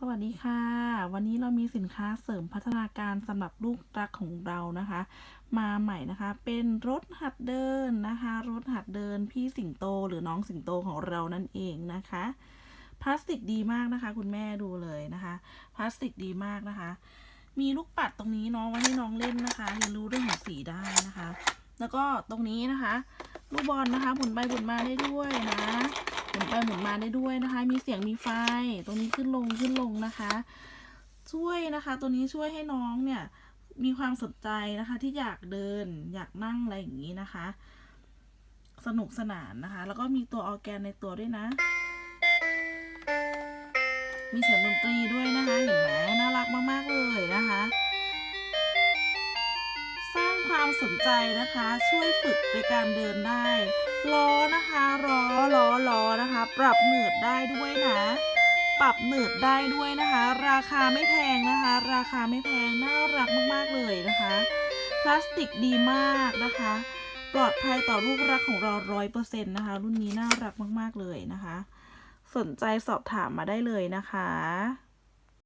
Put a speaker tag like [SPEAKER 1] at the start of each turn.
[SPEAKER 1] สวัสดีค่ะ วันนี้เรามีสินค้าเสริมพัฒนาการสำหรับลูกรักของเรานะคะ มาใหม่นะคะ เป็นรถหัดเดินนะคะ รถหัดเดินพี่สิงโตหรือน้องสิงโตของเรานั่นเองนะคะ พลาสติกดีมากนะคะ คุณแม่ดูเลยนะคะ พลาสติกดีมากนะคะ มีลูกปัดตรงนี้เนาะไว้ให้น้องเล่นนะคะเรียนรู้เรื่องของสีได้นะคะ แล้วก็ตรงนี้นะคะ ลูกบอลนะคะหมุนไปหมุนมาได้ด้วยนะ มุนไปหมุนมาได้ด้วยนะคะ มีเสียงมีไฟ ตรงนี้ขึ้นลงขึ้นลงนะคะ ช่วยนะคะ ตัวนี้ช่วยให้น้องเนี่ยมีความสนใจนะคะ ที่อยากเดินอยากนั่งอะไรอย่างนี้นะคะ สนุกสนานนะคะ แล้วก็มีตัวออร์แกนในตัวด้วยนะ มีเสียงดนตรีด้วยนะคะเห็นไหมน่ารักมากๆเลยนะคะ สร้างความสนใจนะคะ ช่วยฝึกในการเดินได้ล้อนะคะ ปรับเหนืดได้ด้วยนะ ปรับเหนืดได้ด้วยนะคะ ราคาไม่แพงนะคะ ราคาไม่แพงน่ารักมากๆเลยนะคะ พลาสติกดีมากนะคะ ปลอดภัยต่อลูกรักของเราร้อยเปอร์เซ็นต์นะคะ รุ่นนี้น่ารักมากๆเลยนะคะ สนใจสอบถามมาได้เลยนะคะ